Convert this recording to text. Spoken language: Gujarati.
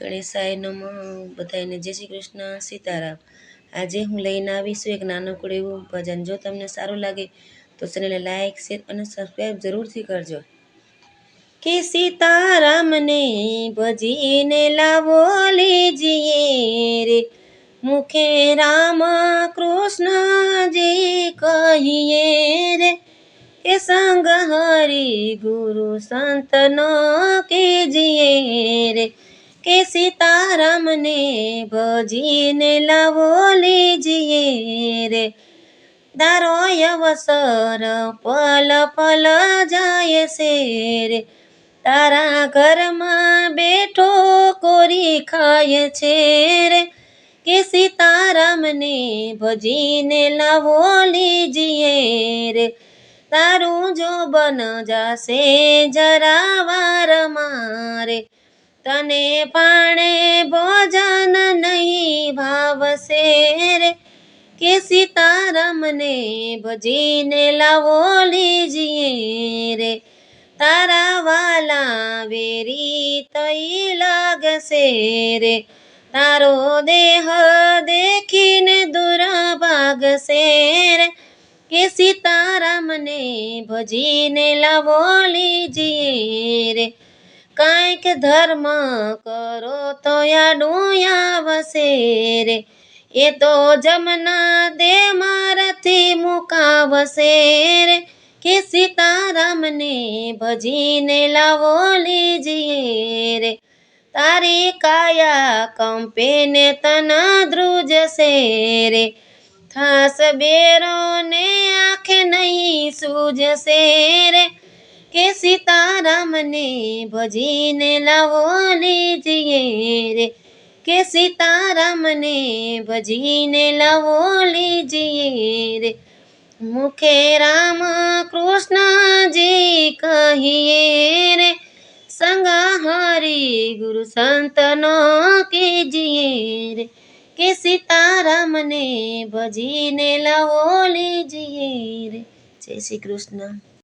ગણેશાય નમઃ બધાને જય શ્રી કૃષ્ણ, સીતારામ. આજે હું લઈને આવીશું એક નાનકડું એવું ભજન. જો તમને સારું લાગે તો ચેનલને લાઈક, શેર અને સબસ્ક્રાઈબ જરૂરથી કરજો. કે સીતારામને ભજીને લાવો લેજીએ રે. મુખે રામ કૃષ્ણજી કહીએ રે. કે સંગ હરી ગુરુ સંતનો કીજીએ રે. કે સીતારામને ભજીને લાવો લીજીએ રે. દારો અવસર પલ પલ જાય છે રે. તારા ઘરમાં બેઠો કોરી ખાય છે રે. કે સીતારામને ભજીને લાવો લીજીએ રે. તારું જો બન જાશે જરા વાર મારે તને પાણે ભોજન નહીં ભાવશે રે. કે સીતારામને ભજીને લાવો લીજીએ રે. તારા વાલા વેરી તઈ લાગશે રે. તારો દેહ દેખીને દૂર ભાગશે રે. કે સીતારામને ભજીને લાવો લીજીએ રે. કાંઈક ધર્મ કરો તો યાડુયા વસે રે. એ તો જમના દે મારાથી મુકાવશે રે. કે સીતારામને ભજીને લાવો લીજીએ રે. તારી કાયા કંપે ને તન ધ્રુજશે રે. થાસ બેરો ને આંખે નહીં સૂજશે રે. સીતારામને ભજીને લાવો લીજીએ રે. કે સીતારામને ભજીને લાવો લીજીએ રે. મુખે રામ કૃષ્ણજી કહીએ રે, સંગ હરી ગુરુ સંતનો કેજીએ રે. કે સીતારામને ભજીને લાવો લીજીએ રે. જય શ્રી કૃષ્ણ.